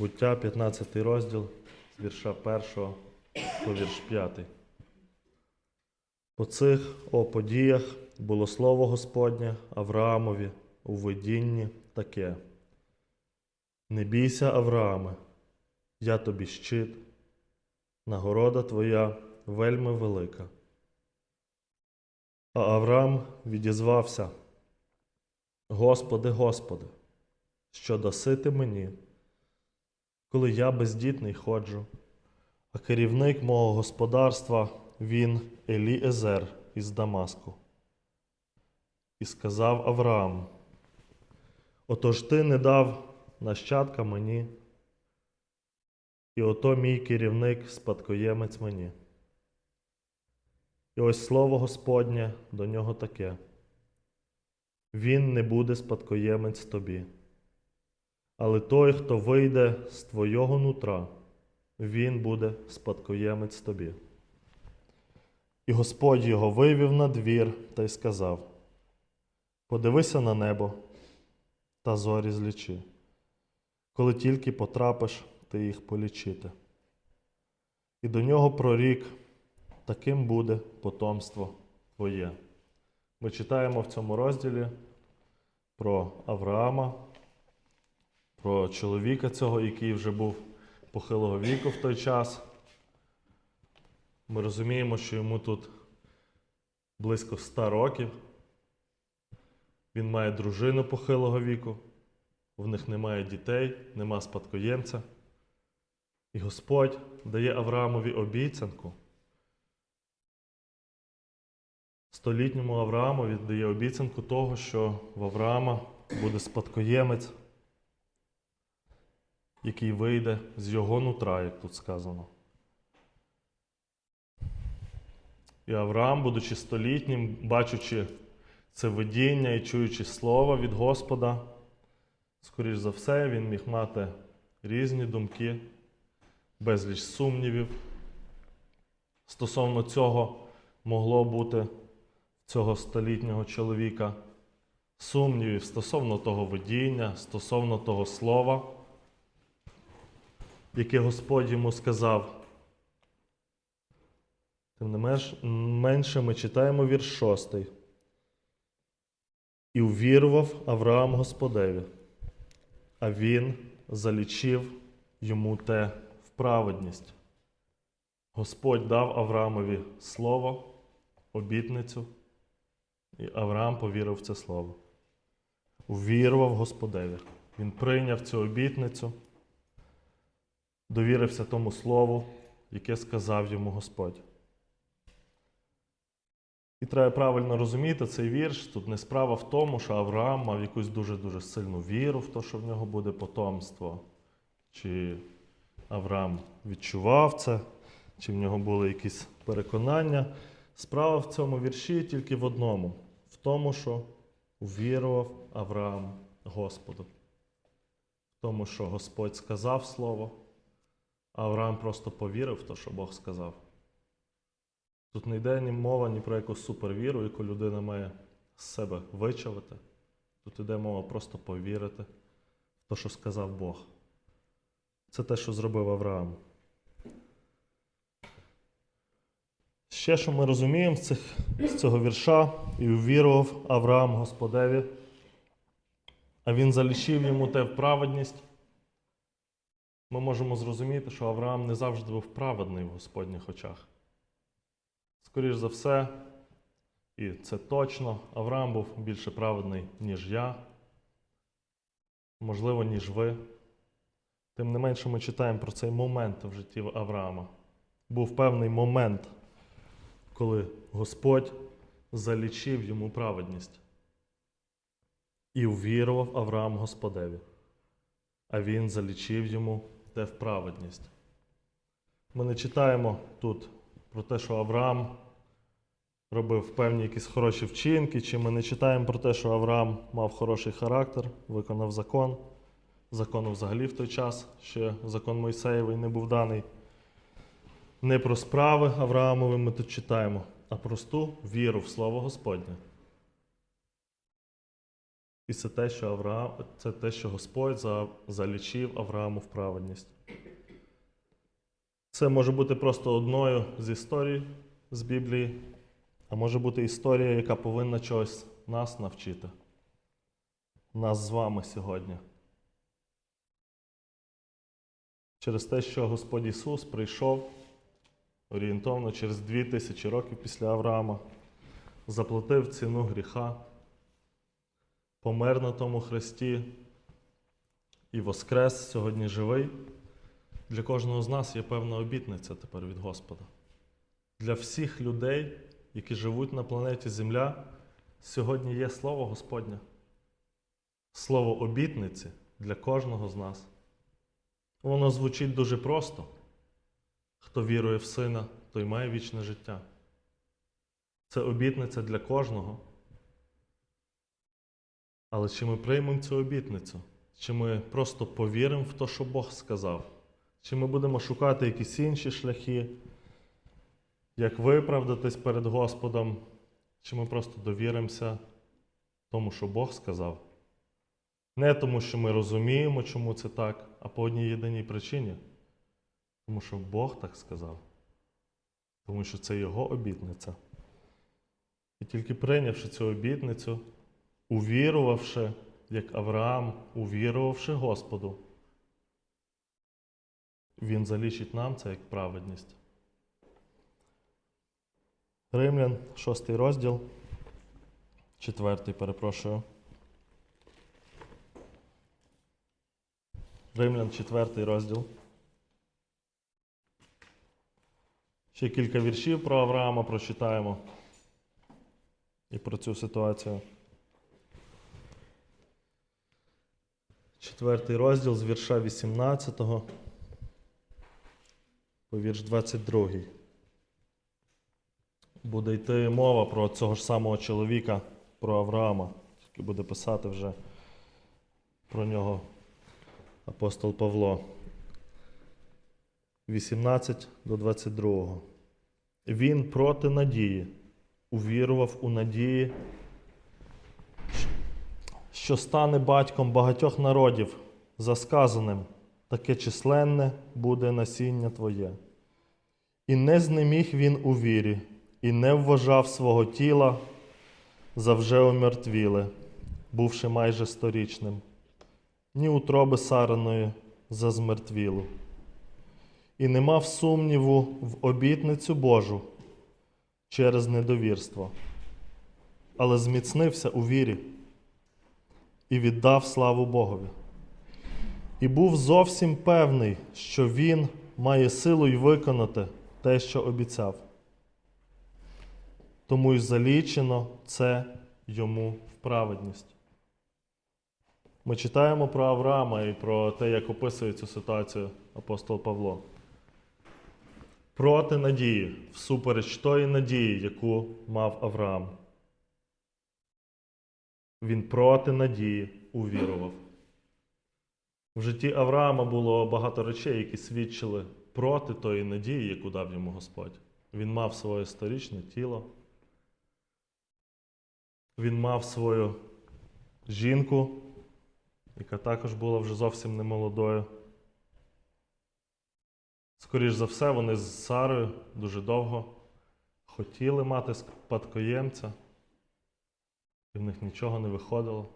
Буття, 15 розділ, з вірша 1 по вірш 5. По цих о подіях було слово Господнє Авраамові у видінні таке. Не бійся, Аврааме, я тобі щит, нагорода твоя вельми велика. А Авраам відізвався: Господи, Господи, що даси ти мені, коли я бездітний ходжу, а керівник мого господарства він Еліезер із Дамаску. І сказав Авраам: Отож ти не дав нащадка мені, і ото мій керівник, спадкоємець мені. І ось слово Господнє до нього таке: Він не буде спадкоємець тобі. Але той, хто вийде з твого нутра, він буде спадкоємець тобі. І Господь його вивів на двір та й сказав: Подивися на небо та зорі злічи. Коли тільки потрапиш, ти їх полічити. І до нього прорік, таким буде потомство твоє. Ми читаємо в цьому розділі про Авраама, про чоловіка цього, який вже був похилого віку в той час. Ми розуміємо, що йому тут близько 100 років. Він має дружину похилого віку, в них немає дітей, нема спадкоємця. І Господь дає Авраамові обіцянку. Столітньому Авраамові дає обіцянку того, що в Авраама буде спадкоємець, який вийде з його нутра, як тут сказано. І Авраам, будучи столітнім, бачучи це видіння і чуючи слово від Господа, скоріш за все, він міг мати різні думки, безліч сумнівів. Стосовно цього могло бути цього столітнього чоловіка сумнівів стосовно того видіння, стосовно того слова, яке Господь йому сказав. Тим не менш, менше ми читаємо вірш шостий. І увірував Авраам Господеві, а він залічив йому те в праведність. Господь дав Авраамові слово, обітницю, і Авраам повірив в це слово. Увірував Господеві. Він прийняв цю обітницю, довірився тому слову, яке сказав йому Господь. І треба правильно розуміти цей вірш. Тут не справа в тому, що Авраам мав якусь дуже-дуже сильну віру в те, що в нього буде потомство. Чи Авраам відчував це, чи в нього були якісь переконання. Справа в цьому вірші тільки в одному: в тому, що увірував Авраам Господу. В тому, що Господь сказав слово, Авраам просто повірив в те, що Бог сказав. Тут не йде ні мова ні про якусь супервіру, яку людина має з себе вичавити. Тут йде мова просто повірити в те, що сказав Бог. Це те, що зробив Авраам. Ще, що ми розуміємо з, цих, з цього вірша, і увірував Авраам Господеві, а він залишив йому те в праведність. Ми можемо зрозуміти, що Авраам не завжди був праведний в Господніх очах. Скоріш за все, і це точно, Авраам був більше праведний, ніж я, можливо, ніж ви. Тим не менше, ми читаємо про цей момент в житті Авраама. Був певний момент, коли Господь залічив йому праведність. І увірував Авраам Господеві, а він залічив йому те в праведність. Ми не читаємо тут про те, що Авраам робив певні якісь хороші вчинки, чи ми не читаємо про те, що Авраам мав хороший характер, виконав закон. Закону взагалі в той час, ще закон Мойсеєвий не був даний. Не про справи Авраамові ми тут читаємо, а просту віру в Слово Господнє. І це те, що Авраам, це те, що Господь за- залічив Аврааму в праведність. Це може бути просто одною з історій з Біблії, а може бути історія, яка повинна чогось нас навчити. Нас з вами сьогодні. Через те, що Господь Ісус прийшов орієнтовно через дві тисячі років після Авраама, заплатив ціну гріха, помер на тому хресті і воскрес сьогодні живий. Для кожного з нас є певна обітниця тепер від Господа. Для всіх людей, які живуть на планеті Земля, сьогодні є Слово Господнє. Слово обітниці для кожного з нас. Воно звучить дуже просто. Хто вірує в Сина, той має вічне життя. Це обітниця для кожного. Але чи ми приймемо цю обітницю? Чи ми просто повіримо в те, що Бог сказав? Чи ми будемо шукати якісь інші шляхи, як виправдатись перед Господом? Чи ми просто довіримося тому, що Бог сказав? Не тому, що ми розуміємо, чому це так, а по одній єдиній причині. Тому що Бог так сказав. Тому що це Його обітниця. І тільки прийнявши цю обітницю, увірувавши, як Авраам, увірувавши Господу, Він залічить нам це як праведність. Римлян, шостий розділ, четвертий, перепрошую. Римлян, четвертий розділ. Ще кілька віршів про Авраама прочитаємо і про цю ситуацію. Четвертий розділ з вірша 18 по вірш 22. Буде йти мова про цього ж самого чоловіка, про Авраама, який буде писати вже про нього апостол Павло. 18 до 22. Він проти надії увірував у надії, що стане батьком багатьох народів, за сказаним, таке численне буде насіння Твоє. І не знеміг він у вірі, і не вважав свого тіла за вже омертвіле, бувши майже сторічним, ні утроби сараної за змертвілу і не мав сумніву в обітницю Божу через недовірство, але зміцнився у вірі і віддав славу Богові. І був зовсім певний, що він має силу й виконати те, що обіцяв. Тому й залічено це йому в праведність. Ми читаємо про Авраама і про те, як описує цю ситуацію апостол Павло. Проти надії, всупереч тої надії, яку мав Авраам. Він проти надії увірував. В житті Авраама було багато речей, які свідчили проти тої надії, яку дав йому Господь. Він мав своє сторічне тіло. Він мав свою жінку, яка також була вже зовсім не молодою. Скоріш за все, вони з Сарою дуже довго хотіли мати спадкоємця, і в них нічого не виходило.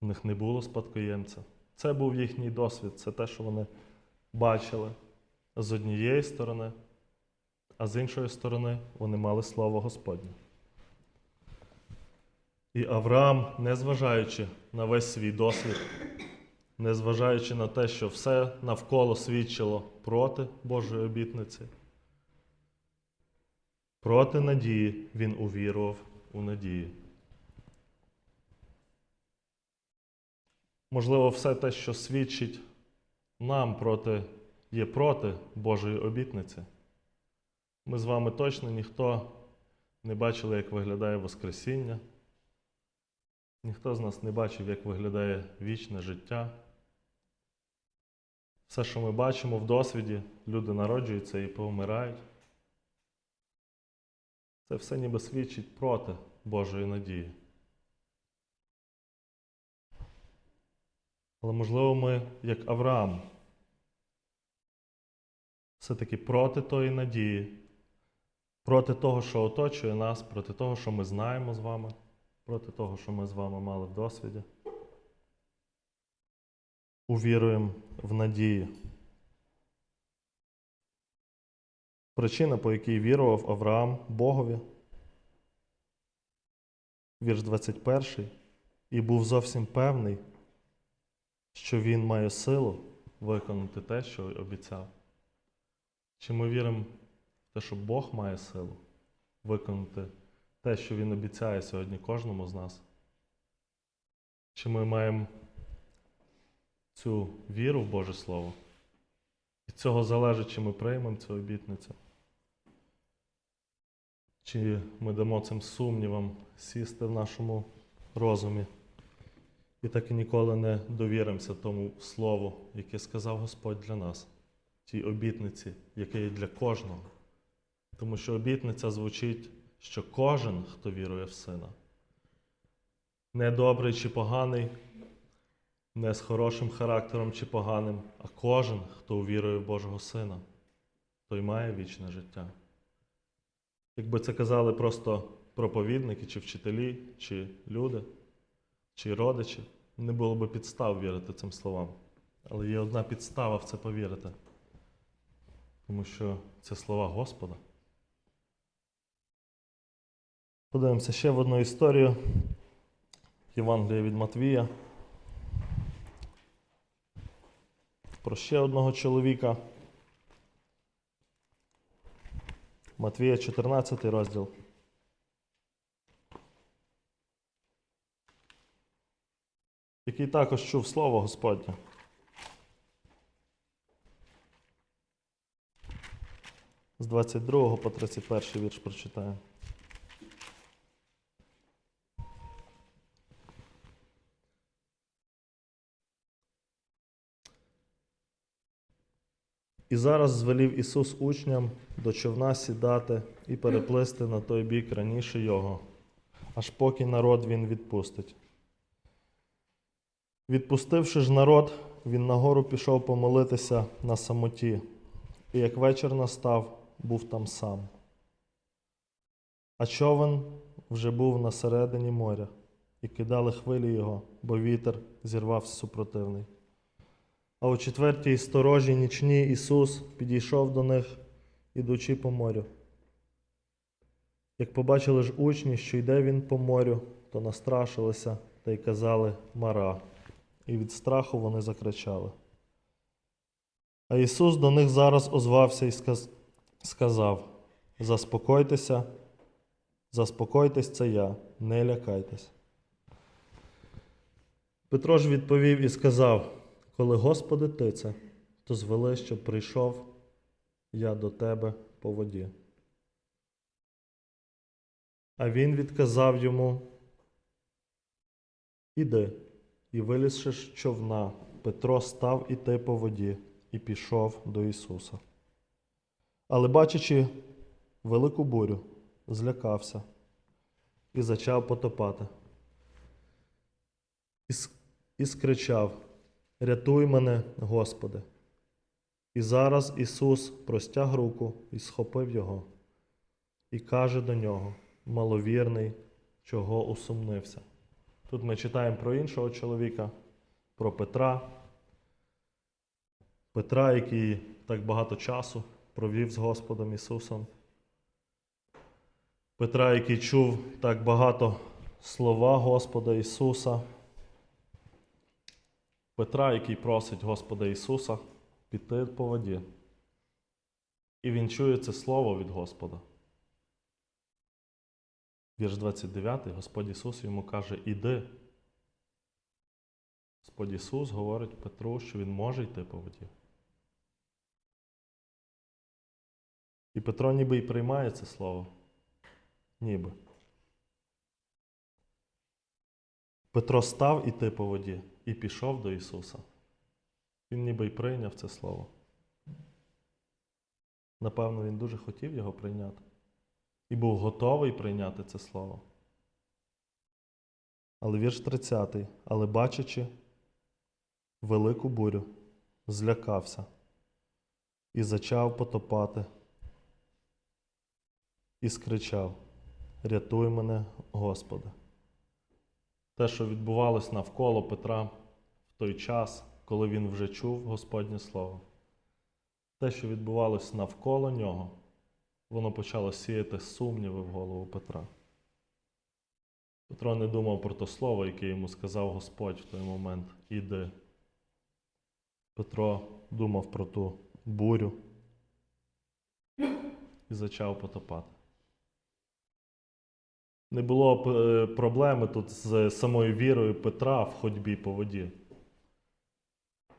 В них не було спадкоємця. Це був їхній досвід, це те, що вони бачили з однієї сторони, а з іншої сторони вони мали слово Господнє. І Авраам, незважаючи на весь свій досвід, незважаючи на те, що все навколо свідчило проти Божої обітниці, проти надії він увірував у надії. Можливо, все те, що свідчить нам проти, є проти Божої обітниці. Ми з вами точно ніхто не бачили, як виглядає Воскресіння. Ніхто з нас не бачив, як виглядає вічне життя. Все, що ми бачимо в досвіді, люди народжуються і повмирають. Це все ніби свідчить проти Божої надії. Але можливо, ми, як Авраам, все-таки проти тої надії, проти того, що оточує нас, проти того, що ми знаємо з вами, проти того, що ми з вами мали в досвіді. Увіруємо в надії. Причина, по якій вірував Авраам Богові, вірш 21, і був зовсім певний, що він має силу виконати те, що обіцяв. Чи ми віримо в те, що Бог має силу виконати те, що Він обіцяє сьогодні кожному з нас? Чи ми маємо цю віру в Боже Слово? Від цього залежить, чи ми приймемо цю обітницю, чи ми дамо цим сумнівам сісти в нашому розумі і так і ніколи не довіримося тому слову, яке сказав Господь для нас, тій обітниці, яке є для кожного. Тому що обітниця звучить, що кожен, хто вірує в Сина, не добрий чи поганий, не з хорошим характером чи поганим, а кожен, хто увірує в Божого Сина, той має вічне життя. Якби це казали просто проповідники, чи вчителі, чи люди, чи родичі, не було б підстав вірити цим словам. Але є одна підстава в це повірити. Тому що це слова Господа. Подивимося ще в одну історію Євангелія від Матвія. Про ще одного чоловіка. Матвія 14 розділ. Який також чув слово Господнє. З 22 по 31 вірш прочитаємо. І зараз звелів Ісус учням до човна сідати і переплисти на той бік раніше його, аж поки народ він відпустить. Відпустивши ж народ, він нагору пішов помолитися на самоті, і як вечір настав, був там сам. А човен вже був на середині моря, і кидали хвилі його, бо вітер зірвався супротивний. А у четвертій сторожі нічній Ісус підійшов до них, ідучи по морю. Як побачили ж учні, що йде він по морю, то настрашилися та й казали Мара, і від страху вони закричали. А Ісус до них зараз озвався і сказ- сказав: Заспокойтеся, заспокойтесь, це я, не лякайтесь. Петро ж відповів і сказав: Коли Господи ти це, то звели, щоб прийшов я до тебе по воді. А він відказав йому: Іди, і вилізши з човна, Петро став іти по воді і пішов до Ісуса. Але, бачачи велику бурю, злякався і зачав потопати. І, і скричав: Рятуй мене, Господи. І зараз Ісус простяг руку і схопив його, і каже до нього, маловірний, чого усумнився. Тут ми читаємо про іншого чоловіка, про Петра. Петра, який так багато часу провів з Господом Ісусом. Петра, який чув так багато слова Господа Ісуса. Петра, який просить Господа Ісуса піти по воді. І він чує це слово від Господа. Вірш 29, Господь Ісус йому каже: Іди. Господь Ісус говорить Петру, що він може йти по воді. І Петро ніби й приймає це слово. Ніби. Петро став іти по воді і пішов до Ісуса. Він ніби й прийняв це слово. Напевно, він дуже хотів його прийняти і був готовий прийняти це слово. Але вірш 30. Але бачачи велику бурю, злякався і зачав потопати, і скричав: Рятуй мене, Господи. Те, що відбувалось навколо Петра в той час, коли він вже чув Господнє Слово, те, що відбувалось навколо нього, воно почало сіяти сумніви в голову Петра. Петро не думав про те слово, яке йому сказав Господь в той момент іди. Петро думав про ту бурю і зачав потопати. Не було е, проблеми тут з самою вірою Петра в ходьбі по воді.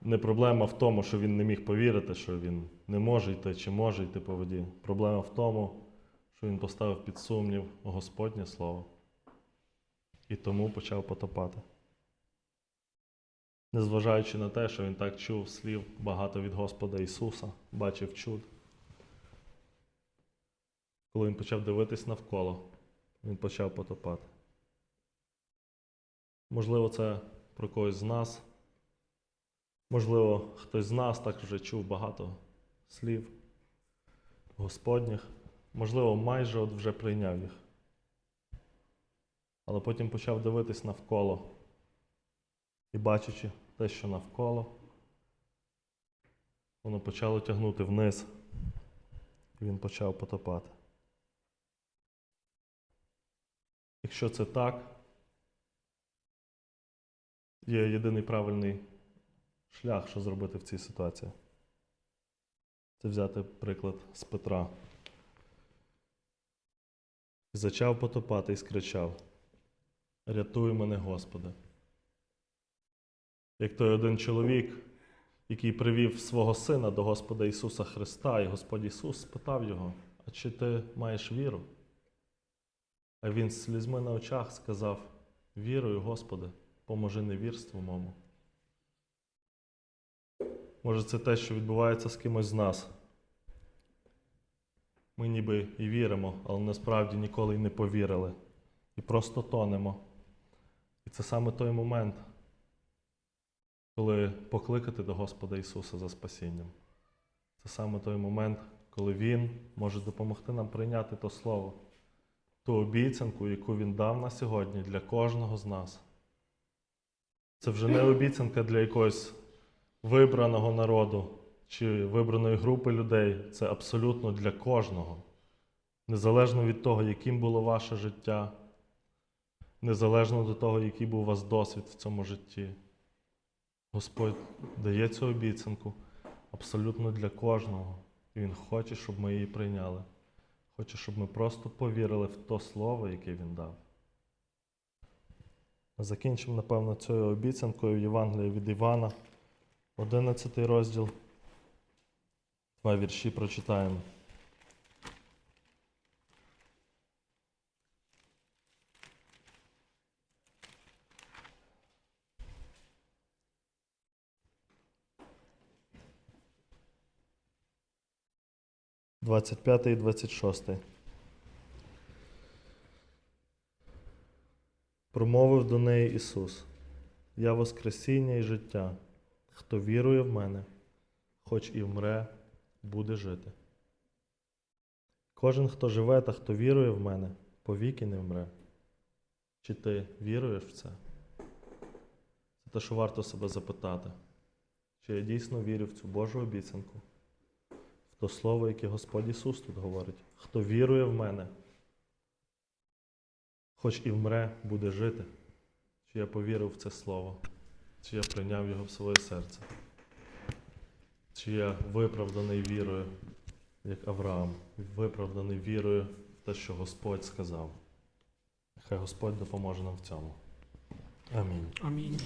Не проблема в тому, що він не міг повірити, що він не може йти чи може йти по воді. Проблема в тому, що він поставив під сумнів Господнє Слово і тому почав потопати. Незважаючи на те, що він так чув слів багато від Господа Ісуса, бачив чуд. Коли він почав дивитись навколо, він почав потопати. Можливо, це про когось з нас. Можливо, хтось з нас так вже чув багато слів Господніх. Можливо, майже от вже прийняв їх. Але потім почав дивитись навколо і бачачи те, що навколо, воно почало тягнути вниз, і він почав потопати. Якщо це так, є єдиний правильний шлях, що зробити в цій ситуації. Це взяти приклад з Петра. Зачав потопати і скричав: Рятуй мене, Господи. Як той один чоловік, який привів свого сина до Господа Ісуса Христа, і Господь Ісус спитав його, а чи ти маєш віру? А він з слізьми на очах сказав: Вірую, Господи, поможи невірству мому. Може, це те, що відбувається з кимось з нас. Ми ніби і віримо, але насправді ніколи й не повірили. І просто тонемо. І це саме той момент, коли покликати до Господа Ісуса за спасінням. Це саме той момент, коли Він може допомогти нам прийняти то Слово, ту обіцянку, яку Він дав на сьогодні для кожного з нас. Це вже не обіцянка для якогось вибраного народу чи вибраної групи людей. Це абсолютно для кожного. Незалежно від того, яким було ваше життя, незалежно до того, який був у вас досвід в цьому житті. Господь дає цю обіцянку абсолютно для кожного. І Він хоче, щоб ми її прийняли. Хоче, щоб ми просто повірили в то слово, яке Він дав. Закінчимо, напевно, цією обіцянкою Євангелія від Івана, 11 розділ. Два вірші прочитаємо. Двадцять п'ятий і двадцять шостий. Промовив до неї Ісус: Я Воскресіння і життя. Хто вірує в мене, хоч і вмре, буде жити. Кожен, хто живе та хто вірує в мене, повіки не вмре. Чи ти віруєш в це? Це те, що варто себе запитати. Чи я дійсно вірю в цю Божу обіцянку, в то слово, яке Господь Ісус тут говорить. Хто вірує в мене, хоч і вмре, буде жити. Чи я повірив в це слово, чи я прийняв його в своє серце, чи я виправданий вірою, як Авраам, виправданий вірою в те, що Господь сказав. Хай Господь допоможе нам в цьому. Амінь. Амінь.